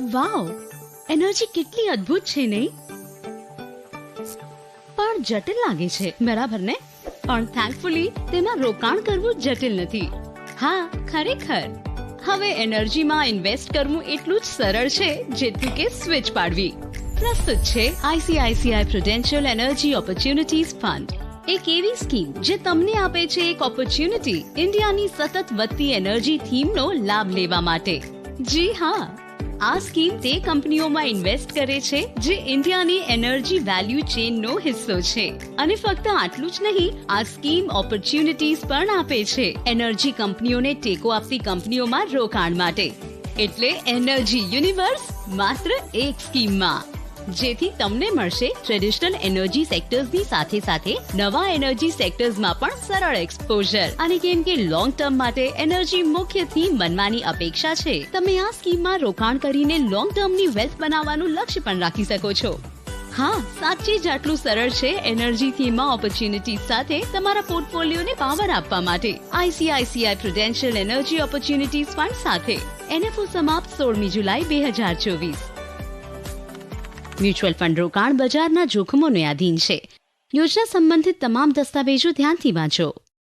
વાવ, energy કેટલી અદ્ભુત છે નહીં? પણ જટિલ લાગે છે, બરાબર ને? પણ થેન્કફુલી તેમાં રોકાણ કરવું જટિલ નથી. હા, ખરેખર. હવે એનર્જીમાં ઇન્વેસ્ટ કરવું એટલું જ સરળ છે જેટલું કે સ્વિચ પાડવી. પ્રસ્તુત છે, ICICI Prudential energy opportunities fund એક એવી સ્કીમ જે તમને આપે છે એક ઓપોર્ચ્યુનિટી ઇન્ડિયાની સતત વધતી એનર્જી થીમનો લાભ લેવા માટે. જી હા આ સ્કીમ તે કંપનીઓમાં ઇન્વેસ્ટ કરે છે, જે ઇન્ડિયાની એનર્જી વેલ્યુ ચેનનો હિસ્સો છે. અને ફક્ત આટલું જ નહીં, આ સ્કીમ ઓપોર્ચ્યુનિટીઝ પણ આપે છે. એનર્જી કંપનીઓને ટેકો આપતી કંપનીઓમાં રોકાણ માટે. એટલે એનર્જી યુનિવર્સ માત્ર એક સ્કીમમાં. જેથી તમને મળશે ટ્રેડિશનલ એનર્જી સેક્ટર્સની સાથે સાથે નવા એનર્જી સેક્ટર્સમાં પણ સરળ એક્સપોઝર અને કેમ કે લોંગ ટર્મ માટે એનર્જી મુખ્ય થીમ બનવાની અપેક્ષા છે. તમે આ સ્કીમમાં રોકાણ કરીને લોંગ ટર્મની વેલ્થ બનાવવાનું લક્ષ્ય પણ રાખી શકો છો. હા સાચી જ આટલું સરળ છે એનર્જી થીમમાં ઓપોર્ચ્યુનિટી સાથે તમારા પોર્ટફોલિયોને પાવર આપવા માટે. ICICI Prudential energy opportunities fund સાથે. એનએફઓ સમાપ્ત સોળમી જુલાઈ બે હજાર ચોવીસ. મ્યુચ્યુઅલ ફંડ રોકાણ બજારના જોખમોને આધીન છે. યોજના સંબંધિત તમામ દસ્તાવેજો ધ્યાનથી વાંચો.